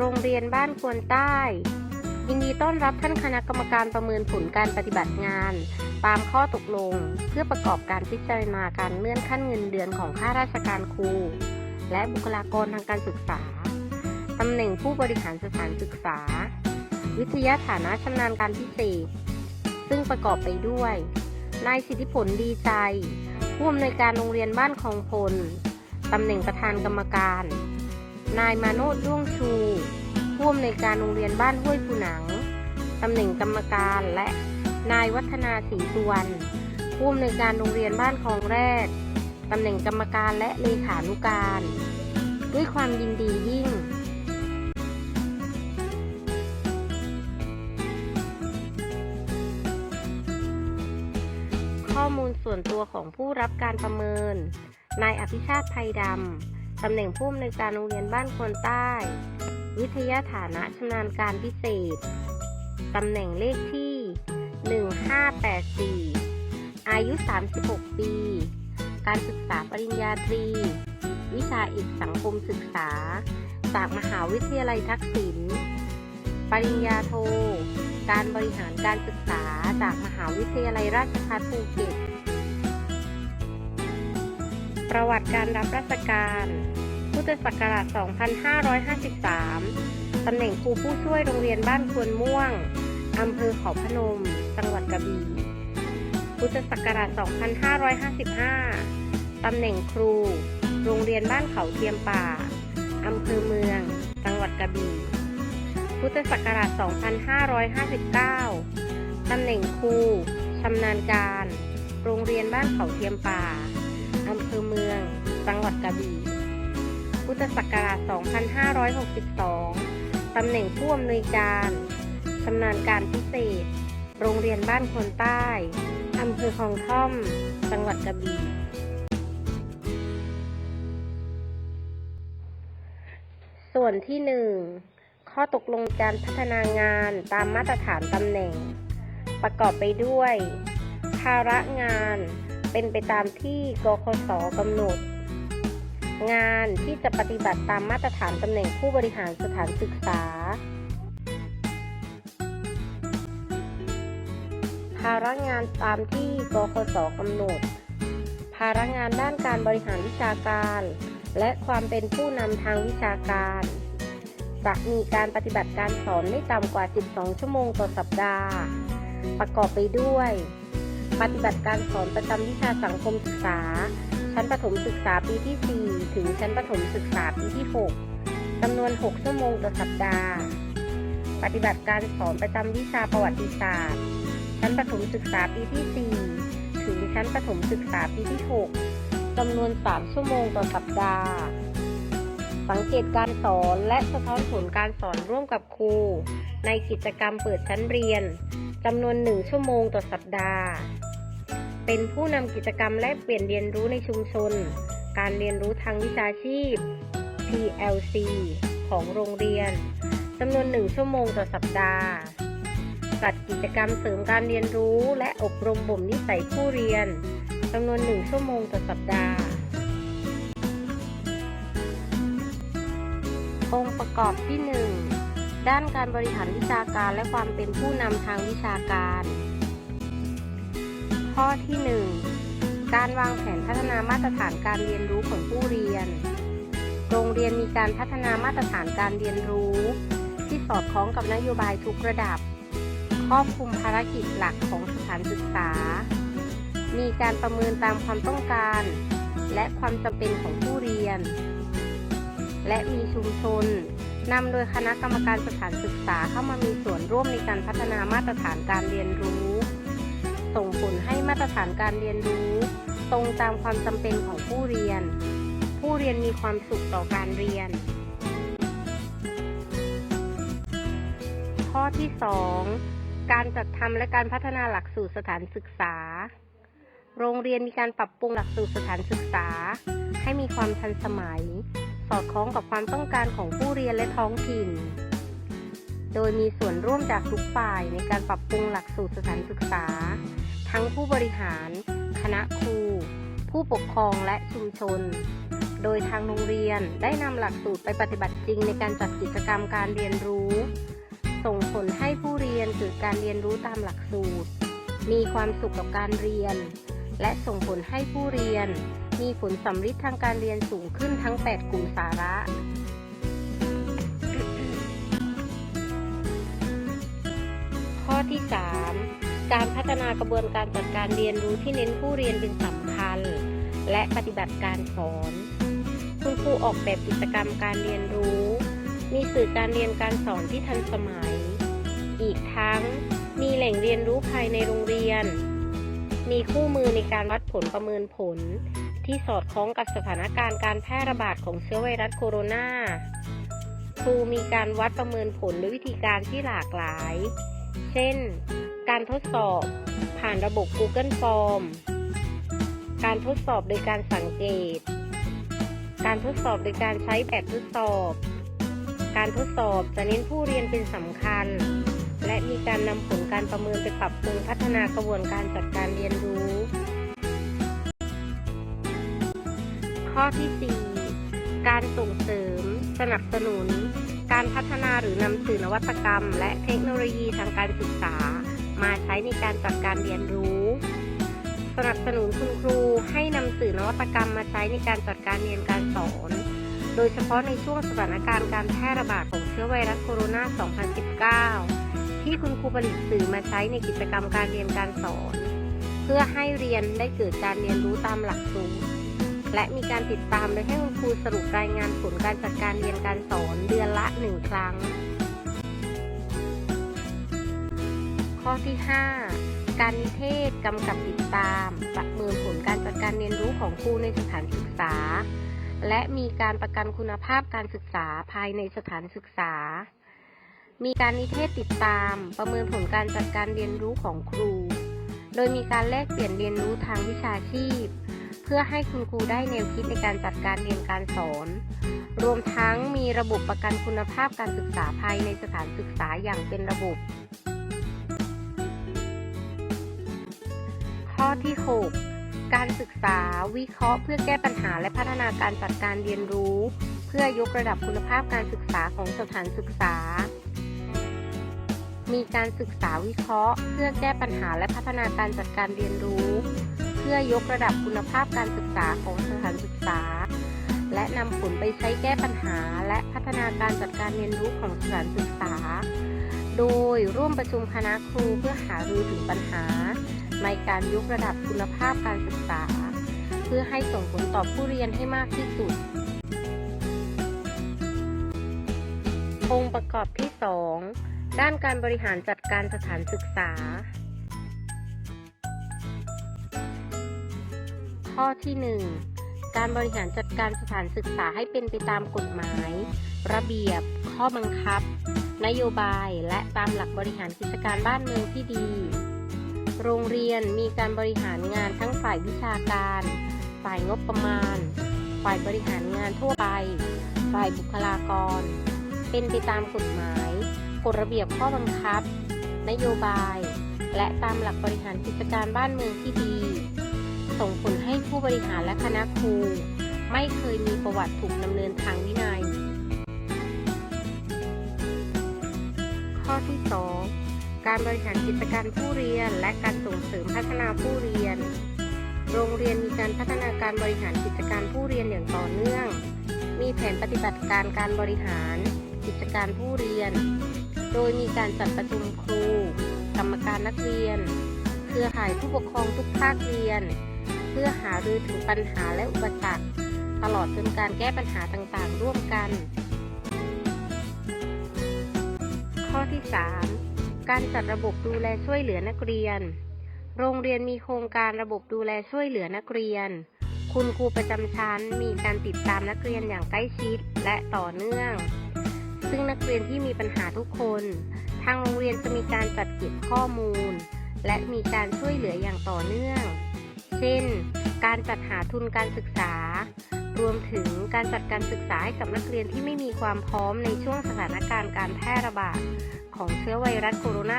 โรงเรียนบ้านควนใต้ ยินดีต้อนรับท่านคณะกรรมการประเมินผลการปฏิบัติงาน ตามข้อตกลง เพื่อประกอบการพิจารณาการเลื่อนขั้นเงินเดือนของข้าราชการครู และบุคลากรทางการศึกษาตำแหน่งผู้บริหารสถานศึกษา วิทยาฐานะชำนาญการพิเศษ ซึ่งประกอบไปด้วย นายสิทธิผลดีใจ ผู้อำนวยการโรงเรียนบ้านคลองพลตำแหน่งประธานกรรมการ นายมาโนดด้วงชูผู้อำนวยการโรงเรียนบ้านห้วยปูหนัง ตำแหน่งกรรมการและนายวัฒนาศรีสุวรรณผู้อำนวยการโรงเรียนบ้านคลองแรกตำแหน่งกรรมการและเลขานุการ ด้วยความยินดียิ่ง ข้อมูลส่วนตัวของผู้รับการประเมิน นายอภิชาติไทยดำ ตำแหน่งผู้อำนวยการโรงเรียนบ้านควนใต้ วิทยาฐานะชำนาญการพิเศษ ตำแหน่งเลขที่ 1584 อายุ 36 ปี การศึกษาปริญญาตรี วิชาเอกสังคมศึกษา จากมหาวิทยาลัยทักษิณ ปริญญาโท การบริหารการศึกษาจากมหาวิทยาลัยราชภัฏภูเก็ต ประวัติการรับราชการ พุทธศักราช 2553 ตำแหน่งครูผู้ช่วยโรงเรียนบ้านควนม่วง อำเภอเขาพนม จังหวัดกระบี่ พุทธศักราช 2555 ตำแหน่งครู โรงเรียนบ้านเขาเทียมป่า อำเภอเมือง จังหวัดกระบี่ พุทธศักราช 2559 ตำแหน่งครูชำนาญการ โรงเรียนบ้านเขาเทียมป่า อำเภอเมือง จังหวัดกระบี่ พุทธศักราช 2562 ตำแหน่งผู้อำนวยการชำนาญการพิเศษ โรงเรียนบ้านคนใต้อำเภอคลองท่อม จังหวัดกระบี่ ส่วนที่หนึ่งข้อตกลงการพัฒนางานตามมาตรฐานตำแหน่ง ประกอบไปด้วย ภาระงาน เป็นไปตามที่กคสกำหนด งานที่จะปฏิบัติตามมาตรฐานตำแหน่งผู้บริหารสถานศึกษา ภาระงานตามที่กคสกำหนด ภาระงานด้านการบริหารวิชาการ และความเป็นผู้นำทางวิชาการจะมีการปฏิบัติการสอนไม่ต่ำกว่า 12 ชั่วโมงต่อสัปดาห์ ประกอบไปด้วย ปฏิบัติการสอนประจำวิชาสังคมศึกษา ชั้นประถมศึกษาปีที่ 4 ถึงชั้นประถมศึกษาปีที่ 6จำนวน 6 ชั่วโมงต่อสัปดาห์ ปฏิบัติการสอนประจำวิชาประวัติศาสตร์ ชั้นประถมศึกษาปีที่ 4 ถึงชั้นประถมศึกษาปีที่ 6จำนวน 3 ชั่วโมงต่อสัปดาห์ สังเกตการสอนและสะท้อนผลการสอนร่วมกับครู ในกิจกรรมเปิดชั้นเรียน จำนวน 1 ชั่วโมงต่อสัปดาห์ เป็นผู้นำกิจกรรมแลกเปลี่ยนเรียนรู้ในชุมชน การเรียนรู้ทางวิชาชีพ PLC ของโรงเรียนจำนวน 1 ชั่วโมงต่อสัปดาห์จัดกิจกรรมเสริมการเรียนรู้ และอบรมบ่มนิสัยผู้เรียนจำนวน 1 ชั่วโมงต่อสัปดาห์ องค์ประกอบที่ 1 ด้านการบริหารวิชาการและความเป็นผู้นำทางวิชาการ ข้อที่ 1 การวางแผนพัฒนามาตรฐานการเรียนรู้ของผู้เรียน โรงเรียนมีการพัฒนามาตรฐานการเรียนรู้ ที่สอดคล้องกับนโยบายทุกระดับ ครอบคลุมภารกิจหลักของสถานศึกษา มีการประเมินตามความต้องการ และความจำเป็นของผู้เรียน และมีชุมชน นำโดยคณะกรรมการสถานศึกษาเข้ามามีส่วนร่วมในการพัฒนามาตรฐานการเรียนรู้ ส่งผลให้มาตรฐานการเรียนรู้ ตรงตามความจำเป็นของผู้เรียน ผู้เรียนมีความสุขต่อการเรียน ข้อที่ 2 การจัดทำและการพัฒนาหลักสูตรสถานศึกษา โรงเรียนมีการปรับปรุงหลักสูตรสถานศึกษา ให้มีความทันสมัย สอดคล้องกับความต้องการของผู้เรียนและท้องถิ่น โดยมีส่วนร่วมจากทุกฝ่ายในการปรับปรุงหลักสูตรสถานศึกษา ทั้งผู้บริหาร คณะครู ผู้ปกครองและชุมชน โดยทางโรงเรียนได้นำหลักสูตรไปปฏิบัติจริงในการจัดกิจกรรมการเรียนรู้ ส่งผลให้ผู้เรียนเกิดการเรียนรู้ตามหลักสูตร มีความสุขกับการเรียน และส่งผลให้ผู้เรียน มีผลสำฤทธิ์ทางการเรียนสูงขึ้นทั้ง 8 กลุ่มสาระ ข้อที่ 3 การพัฒนากระบวนการจัดการเรียนรู้ที่เน้นผู้เรียนเป็นสำคัญ และปฏิบัติการสอน คุณครูออกแบบกิจกรรมการเรียนรู้ มีสื่อการเรียนการสอนที่ทันสมัย อีกทั้งมีแหล่งเรียนรู้ภายในโรงเรียน มีคู่มือในการวัดผลประเมินผล ที่สอดคล้องกับสถานการณ์การแพร่ระบาดของเชื้อไวรัสโคโรนาครูมีการวัดประเมินผลด้วยวิธีการที่หลากหลาย เช่น การทดสอบผ่านระบบ Google Form การทดสอบโดยการสังเกต การทดสอบโดยการใช้แบบทดสอบ การทดสอบจะเน้นผู้เรียนเป็นสำคัญ และมีการนำผลการประเมินไปปรับปรุงพัฒนากระบวนการจัดการเรียนรู้ ข้อที่ 4 การส่งเสริม สนับสนุน การพัฒนาหรือนำสื่อนวัตกรรม และเทคโนโลยีทางการศึกษา มาใช้ในการจัดการเรียนรู้ สนับสนุนคุณครูให้นำสื่อนวัตกรรมมาใช้ในการจัดการเรียนการสอน โดยเฉพาะในช่วงสถานการณ์การแพร่ระบาดของเชื้อไวรัสโคโรนา 2019 ที่คุณครูผลิตสื่อมาใช้ในกิจกรรมการเรียนการสอน เพื่อให้เรียนได้เกิดการเรียนรู้ตามหลักสูตร และมีการติดตามโดยให้คุณครูสรุปรายงานผลการจัดการเรียนการสอนเดือนละหนึ่งครั้ง ข้อที่ 5 การนิเทศกำกับติดตาม ประเมินผลการจัดการเรียนรู้ของครูในสถานศึกษา และมีการประกันคุณภาพการศึกษาภายในสถานศึกษา มีการนิเทศติดตาม ประเมินผลการจัดการเรียนรู้ของครู โดยมีการแลกเปลี่ยนเรียนรู้ทางวิชาชีพ เพื่อให้คุณครูได้แนวคิดในการจัดการเรียนการสอน รวมทั้งมีระบบประกันคุณภาพการศึกษาภายในสถานศึกษาอย่างเป็นระบบ ข้อที่ 6 การศึกษาวิเคราะห์ เพื่อแก้ปัญหาและพัฒนาการจัดการเรียนรู้ เพื่อยกระดับคุณภาพการศึกษาของสถานศึกษามีการศึกษาวิเคราะห์ เพื่อแก้ปัญหาและพัฒนาการจัดการเรียนรู้ พื่อยกระดับคุณภาพการศึกษาของสถานศึกษา และนำผลไปใช้แก้ปัญหา และพัฒนาการจัดการเรียนรู้ของสถานศึกษา โดยร่วมประชุมคณะครูเพื่อหารือถึงปัญหา ในการยกระดับคุณภาพการศึกษา เพื่อให้ส่งผลต่อผู้เรียนให้มากที่สุด องค์ประกอบที่ 2 ด้านการบริหารจัดการสถานศึกษา ข้อที่ 1 การบริหารจัดการสถานศึกษาให้เป็นไปตามกฎหมาย ระเบียบ ข้อบังคับ นโยบาย และตามหลักบริหารกิจการบ้านเมืองที่ดี โรงเรียนมีการบริหารงานทั้งฝ่ายวิชาการ ฝ่ายงบประมาณ ฝ่ายบริหารงานทั่วไป ฝ่ายบุคลากร เป็นไปตามกฎหมาย กฎระเบียบข้อบังคับ นโยบาย และตามหลักบริหารกิจการบ้านเมืองที่ดี ส่งผลให้ผู้บริหารและคณะครู ไม่เคยมีประวัติถูกดำเนินทางวินัย ข้อที่ 2 การบริหารกิจการผู้เรียนและการส่งเสริมพัฒนาผู้เรียน โรงเรียนมีการพัฒนาการบริหารกิจการผู้เรียนอย่างต่อเนื่อง มีแผนปฏิบัติการการบริหาร กิจการผู้เรียน โดยมีการจัดประชุมครู กรรมการนักเรียน เครือข่ายผู้ปกครองทุกภาคเรียน พื่อหารือถึงปัญหาและอุปสรรค ตลอดจนการแก้ปัญหาต่างๆ ร่วมกัน ข้อที่ 3 การจัดระบบดูแลช่วยเหลือนักเรียน โรงเรียนมีโครงการระบบดูแลช่วยเหลือนักเรียน คุณครูประจำชั้นมีการติดตามนักเรียนอย่างใกล้ชิดและต่อเนื่องซึ่งนักเรียนที่มีปัญหาทุกคน ทางโรงเรียนจะมีการจัดเก็บข้อมูล และมีการช่วยเหลืออย่างต่อเนื่อง เช่น การจัดหาทุนการศึกษา รวมถึงการจัดการศึกษาให้กับนักเรียนที่ไม่มีความพร้อมในช่วงสถานการณ์การแพร่ระบาดของเชื้อไวรัสโคโรนา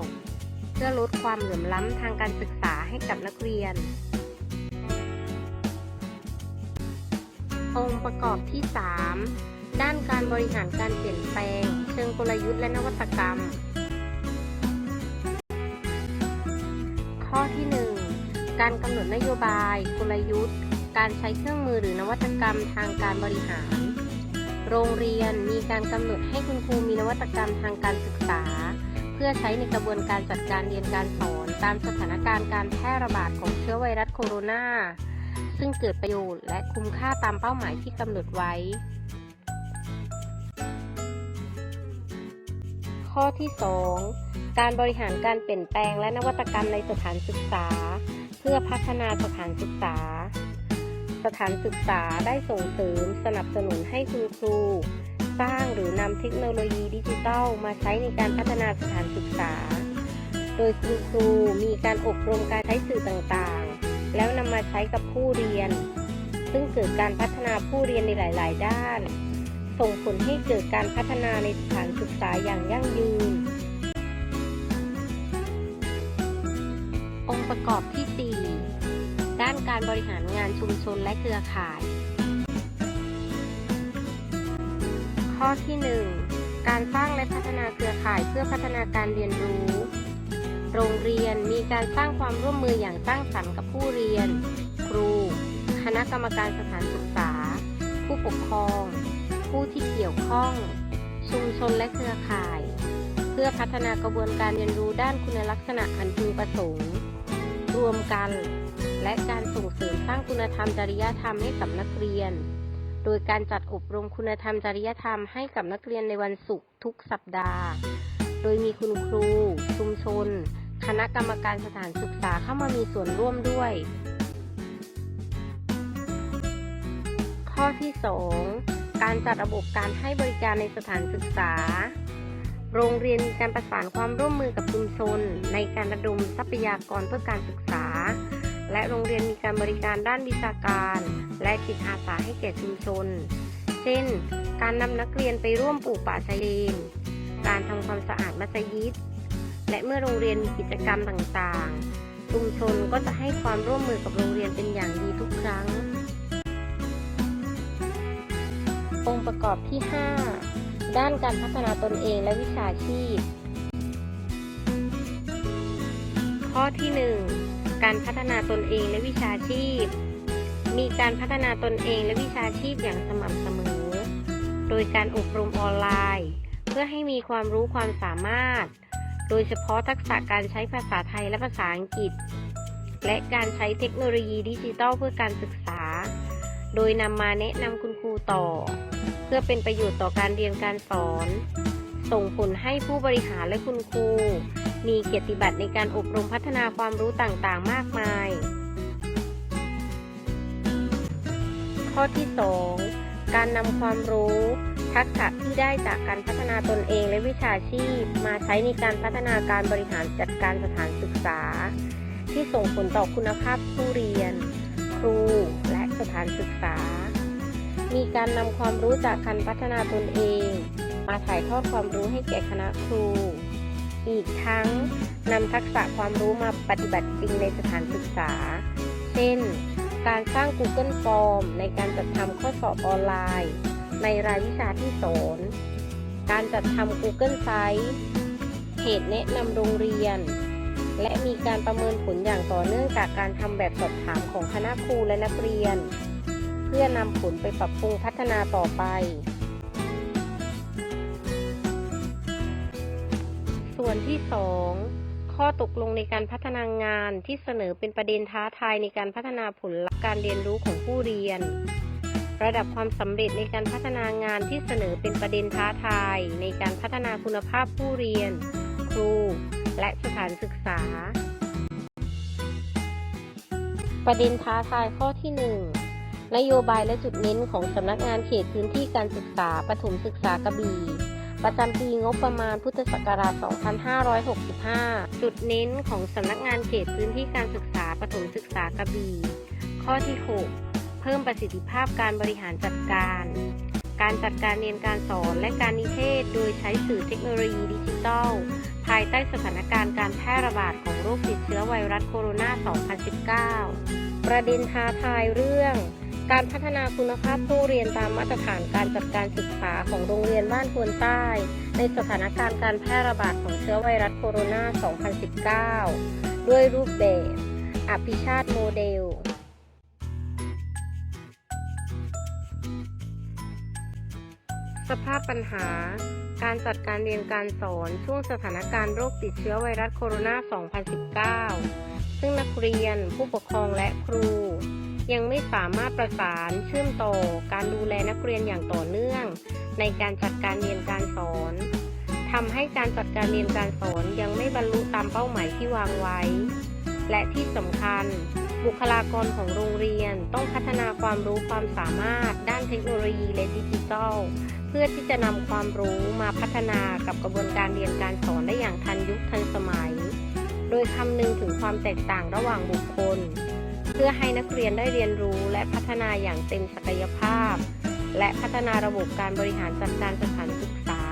2019 เพื่อลดความเหลื่อมล้ำทางการศึกษาให้กับนักเรียน องค์ประกอบที่ 3 ด้านการบริหารการเปลี่ยนแปลง เชิงกลยุทธ์และนวัตกรรม การกำหนดนโยบาย กลยุทธ์ การใช้เครื่องมือหรือนวัตกรรมทางการบริหาร โรงเรียนมีการกำหนดให้คุณครูมีนวัตกรรมทางการศึกษา เพื่อใช้ในกระบวนการจัดการเรียนการสอน ตามสถานการณ์การแพร่ระบาดของเชื้อไวรัสโคโรนาซึ่งเกิดประโยชน์และคุ้มค่าตามเป้าหมายที่กำหนดไว้ ข้อที่ 2 การบริหารการเปลี่ยนแปลงและนวัตกรรมในสถานศึกษา พื่อพัฒนาสถานศึกษา สถานศึกษาได้ส่งเสริมสนับสนุนให้คุณครู สร้างหรือนำเทคโนโลยีดิจิทัลมาใช้ในการพัฒนาสถานศึกษา โดยคุณครูมีการอบรมการใช้สื่อต่างๆ แล้วนำมาใช้กับผู้เรียน ซึ่งเกิดการพัฒนาผู้เรียนในหลาย ๆ ด้าน ส่งผลให้เกิดการพัฒนาในสถานศึกษาอย่างยั่งยืน องค์ประกอบที่4 ด้านการบริหารงานชุมชนและเครือข่าย ข้อที่ 1 การสร้างและพัฒนาเครือข่ายเพื่อพัฒนาการเรียนรู้ โรงเรียนมีการสร้างความร่วมมืออย่างสร้างสรรค์กับผู้เรียน ครู คณะกรรมการสถานศึกษา ผู้ปกครอง ผู้ที่เกี่ยวข้อง ชุมชนและเครือข่าย เพื่อพัฒนากระบวนการเรียนรู้ด้านคุณลักษณะอันพึงประสงค์ รวมกัน และการส่งเสริมสร้างคุณธรรมจริยธรรมให้กับนักเรียน โดยการจัดอบรมคุณธรรมจริยธรรมให้กับนักเรียนในวันศุกร์ทุกสัปดาห์ โดยมีคุณครู ชุมชน คณะกรรมการสถานศึกษาเข้ามามีส่วนร่วมด้วย ข้อที่ 2 การจัดระบบการให้บริการในสถานศึกษาโรงเรียนมีการประสานความร่วมมือกับชุมชน ในการระดมทรัพยากรเพื่อการศึกษา และโรงเรียนมีการบริการด้านวิชาการ และจิตอาสาให้แก่ชุมชน เช่น การนำนักเรียนไปร่วมปลูกป่าชายเลน การทำความสะอาดมัสยิด และเมื่อโรงเรียนมีกิจกรรมต่างๆ ชุมชนก็จะให้ความร่วมมือกับโรงเรียนเป็นอย่างดีทุกครั้ง องค์ประกอบที่ 5 ด้านการพัฒนาตนเองและวิชาชีพ ข้อที่ 1 การพัฒนาตนเองและวิชาชีพ มีการพัฒนาตนเองและวิชาชีพอย่างสม่ำเสมอ โดยการอบรมออนไลน์ เพื่อให้มีความรู้ความสามารถ โดยเฉพาะทักษะการใช้ภาษาไทยและภาษาอังกฤษ และการใช้เทคโนโลยีดิจิทัลเพื่อการศึกษา โดยนำมาแนะนำคุณครูต่อ เพื่อเป็นประโยชน์ต่อการเรียนการสอน ส่งผลให้ผู้บริหารและคุณครู มีเกียรติบัตรในการอบรมพัฒนาความรู้ต่างๆ มากมาย ข้อที่ 2 การนำความรู้ ทักษะที่ได้จากการพัฒนาตนเองและวิชาชีพ มาใช้ในการพัฒนาการบริหารจัดการสถานศึกษา ที่ส่งผลต่อคุณภาพผู้เรียน ครูและสถานศึกษา มีการนำความรู้จากการพัฒนาตนเอง มาถ่ายทอดความรู้ให้แก่คณะครู อีกทั้งนำทักษะความรู้มาปฏิบัติจริงในสถานศึกษา เช่น การสร้าง Google Form ในการจัดทำข้อสอบออนไลน์ ในรายวิชาที่สอน การจัดทำ Google Site เพจแนะนำโรงเรียน และมีการประเมินผลอย่างต่อเนื่องจากการทำแบบสอบถามของคณะครูและนักเรียน เพื่อนำผลไปปรับปรุงพัฒนาต่อไป วนที่2ข้อตกลงในการพัฒนางานที่เสนอเป็นประเด็นท้าทายในการพัฒนาผลลัพธ์การเรียนรู้ของผู้เรียน ระดับความสำเร็จในการพัฒนางานที่เสนอเป็นประเด็นท้าทาย ในการพัฒนาคุณภาพผู้เรียน ครู และสถานศึกษา ประเด็นท้าทายข้อที่ 1 นโยบายและจุดเน้นของสำนักงานเขตพื้นที่การศึกษาประถมศึกษากระบี่ ประจำปีงบประมาณพุทธศักราช 2565 จุดเน้นของสำนักงานเขตพื้นที่การศึกษาประถมศึกษากระบี่ ข้อที่ 6 เพิ่มประสิทธิภาพการบริหารจัดการ การจัดการเรียนการสอนและการนิเทศ โดยใช้สื่อเทคโนโลยีดิจิทัล ภายใต้สถานการณ์การแพร่ระบาดของโรคติดเชื้อไวรัสโคโรนา 2019 ประเด็นท้าทายเรื่อง การพัฒนาคุณภาพผู้เรียนตามมาตรฐานการจัดการศึกษาของโรงเรียนบ้านควนใต้ ในสถานการณ์การแพร่ระบาดของเชื้อไวรัสโคโรนา 2019 ด้วยรูปแบบอภิชาติโมเดล สภาพปัญหา การจัดการเรียนการสอนช่วงสถานการณ์โรคติดเชื้อไวรัสโคโรนา 2019 ซึ่งนักเรียน ผู้ปกครองและครู ยังไม่สามารถประสานเชื่อมต่อการดูแลนักเรียนอย่างต่อเนื่อง ในการจัดการเรียนการสอนทำให้การจัดการเรียนการสอนยังไม่บรรลุตามเป้าหมายที่วางไว้ และที่สำคัญ บุคลากรของโรงเรียนต้องพัฒนาความรู้ความสามารถ ด้านเทคโนโลยีและดิจิทัลเพื่อที่จะนำความรู้มาพัฒนากับกระบวนการเรียนการสอนได้อย่างทันยุคทันสมัย โดยคำนึงถึงความแตกต่างระหว่างบุคคล เพื่อให้นักเรียนได้เรียนรู้และพัฒนาอย่างเต็มศักยภาพ และพัฒนาระบบการบริหารจัดการสถานศึกษา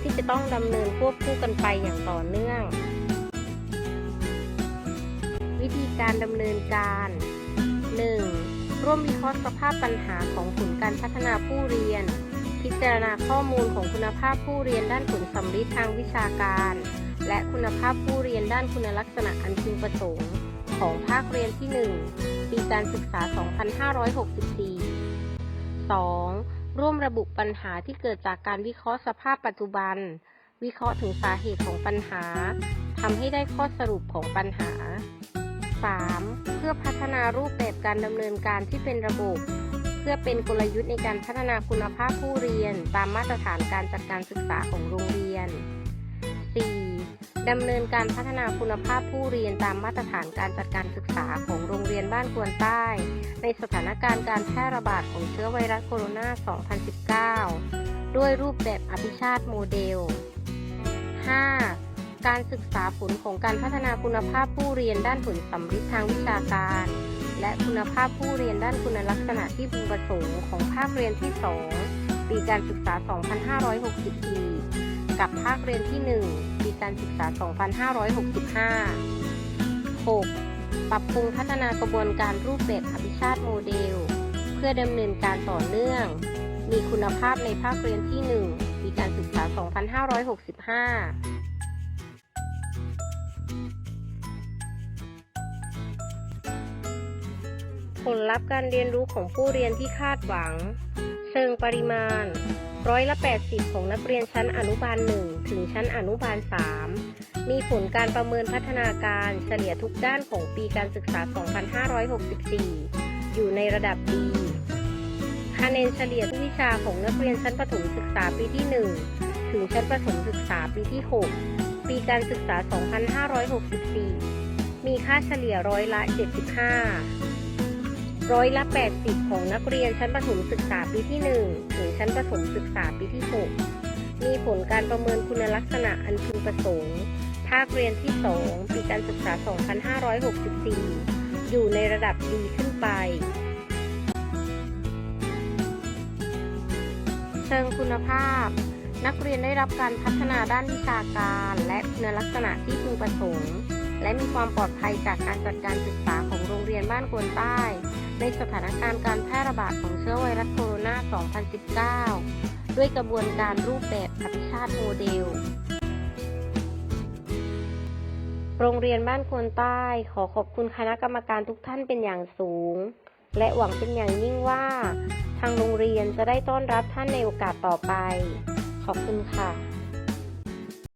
ที่จะต้องดำเนินควบคู่กันไปอย่างต่อเนื่อง วิธีการดำเนินการ 1. ร่วมวิเคราะห์สภาพปัญหาของผลการพัฒนาผู้เรียน พิจารณาข้อมูลของคุณภาพผู้เรียนด้านผลสัมฤทธิ์ทางวิชาการ และคุณภาพผู้เรียนด้านคุณลักษณะอันพึงประสงค์ ของภาคเรียนที่ 1 ปีการศึกษา 2564 2. ร่วมระบุปัญหาที่เกิดจากการวิเคราะห์สภาพปัจจุบัน วิเคราะห์ถึงสาเหตุของปัญหาทำให้ได้ข้อสรุปของปัญหา 3. เพื่อพัฒนารูปแบบการดำเนินการที่เป็นระบบ เพื่อเป็นกลยุทธ์ในการพัฒนาคุณภาพผู้เรียน ตามมาตรฐานการจัดการศึกษาของโรงเรียน 4. ดำเนินการพัฒนาคุณภาพผู้เรียนตามมาตรฐานการจัดการศึกษาของโรงเรียนบ้านควนใต้ ในสถานการณ์การแพร่ระบาดของเชื้อไวรัสโคโรนา 2019 ด้วยรูปแบบอภิชาติโมเดล 5. การศึกษาผลของการพัฒนาคุณภาพผู้เรียนด้านผลสัมฤทธิ์ทางวิชาการ และคุณภาพผู้เรียนด้านคุณลักษณะที่พึงประสงค์ของภาคเรียนที่ 2 ปีการศึกษา 2564 กับภาคเรียนที่ 1 ปีการศึกษา 2565 6. ปรับปรุงพัฒนากระบวนการรูปแบบอภิชาติโมเดล เพื่อดำเนินการต่อเนื่อง มีคุณภาพในภาคเรียนที่ 1 ปีการศึกษา 2565ผลลัพธ์การเรียนรู้ของผู้เรียนที่คาดหวัง เชิงปริมาณ ร้อยละ 80 ของนักเรียนชั้นอนุบาล 1 ถึงชั้นอนุบาล 3 มีผลการประเมินพัฒนาการเฉลี่ยทุกด้านของปีการศึกษา 2564 อยู่ในระดับดีคะแนนเฉลี่ยทุกวิชาของนักเรียนชั้นประถมศึกษาปีที่ 1 ถึงชั้นประถมศึกษาปีที่ 6 ปีการศึกษา 2564 มีค่าเฉลี่ยร้อยละ 75 ร้อยละ 80 ของนักเรียนชั้นประถมศึกษาปีที่ 1 ถึงชั้นประถมศึกษาปีที่ 6 มีผลการประเมินคุณลักษณะอันพึงประสงค์ ภาคเรียนที่ 2 ปีการศึกษา 2564 อยู่ในระดับดีขึ้นไป เชิงคุณภาพ นักเรียนได้รับการพัฒนาด้านวิชาการและคุณลักษณะที่พึงประสงค์ และมีความปลอดภัยจากการจัดการศึกษาของโรงเรียนบ้านกวนใต้ ในสถานการณ์การแพร่ระบาดของเชื้อไวรัสโคโรนา 2019 ด้วยกระบวนการรูปแบบอภิชาติโมเดล โรงเรียนบ้านควนใต้ขอขอบคุณคณะกรรมการทุกท่านเป็นอย่างสูง และหวังเป็นอย่างยิ่งว่า ทางโรงเรียนจะได้ต้อนรับท่านในโอกาสต่อไป ขอบคุณค่ะ